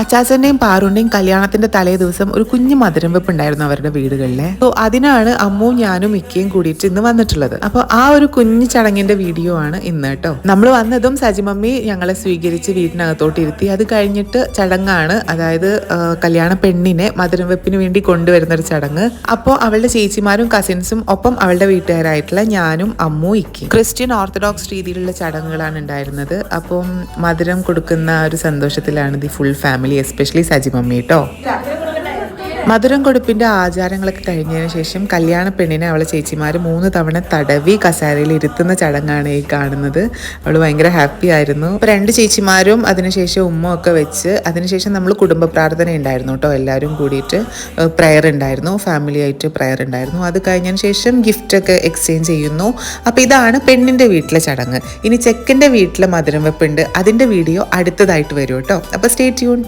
അച്ചാച്ചന്റെയും പാറുന്റെയും കല്യാണത്തിന്റെ തലേ ദിവസം ഒരു കുഞ്ഞു മധുരം വെപ്പ് ഉണ്ടായിരുന്നു അവരുടെ വീടുകളിലെ. സോ അതിനാണ് അമ്മുവും ഞാനും മിക്കയും കൂടിയിട്ട് ഇന്ന് വന്നിട്ടുള്ളത്. അപ്പൊ ആ ഒരു കുഞ്ഞു ചടങ്ങിന്റെ വീഡിയോ ആണ് ഇന്ന് കേട്ടോ. നമ്മൾ വന്നതും സജിമമ്മി ഞങ്ങളെ സ്വീകരിച്ച് വീടിനകത്തോട്ട് ഇരുത്തി. അത് കഴിഞ്ഞിട്ട് ചടങ്ങാണ്. അതായത് കല്യാണ പെണ്ണിനെ മധുരം വെപ്പിന് വേണ്ടി കൊണ്ടുവരുന്ന ഒരു ചടങ്ങ്. അപ്പോൾ അവളുടെ ചേച്ചിമാരും കസിൻസും ഒപ്പം അവളുടെ വീട്ടുകാരായിട്ടുള്ള ഞാനും അമ്മു ഇക്കി ക്രിസ്ത്യൻ ഓർത്തഡോക്സ് രീതിയിലുള്ള ചടങ്ങുകളാണ് ഉണ്ടായിരുന്നത്. അപ്പം മധുരം കൊടുക്കുന്ന ഒരു സന്തോഷത്തിലാണ് the full family. Especially Saji mummy കേട്ടോ മധുരം കൊടുപ്പിന്റെ ആചാരങ്ങളൊക്കെ കഴിഞ്ഞതിന് ശേഷം കല്യാണ പെണ്ണിനെ അവളെ ചേച്ചിമാർ മൂന്ന് തവണ തടവി കസാരയിൽ ഇരുത്തുന്ന ചടങ്ങാണ് ഈ കാണുന്നത്. അവൾ ഭയങ്കര ഹാപ്പി ആയിരുന്നു. രണ്ട് ചേച്ചിമാരും അതിനുശേഷം ഉമ്മ ഒക്കെ വെച്ച് അതിനുശേഷം നമ്മൾ കുടുംബ പ്രാർത്ഥന ഉണ്ടായിരുന്നു കേട്ടോ എല്ലാവരും കൂടിയിട്ട്. പ്രയർ ഉണ്ടായിരുന്നു ഫാമിലി ആയിട്ട് പ്രയർ ഉണ്ടായിരുന്നു. അത് കഴിഞ്ഞതിന് ശേഷം ഗിഫ്റ്റ് ഒക്കെ എക്സ്ചേഞ്ച് ചെയ്യുന്നു. അപ്പൊ ഇതാണ് പെണ്ണിന്റെ വീട്ടിലെ ചടങ്ങ്. ഇനി ചെക്കന്റെ വീട്ടിലെ മധുരം വെപ്പുണ്ട്. അതിന്റെ വീഡിയോ അടുത്തതായിട്ട് വരും കേട്ടോ അപ്പൊ സ്റ്റേ ട്യൂൺ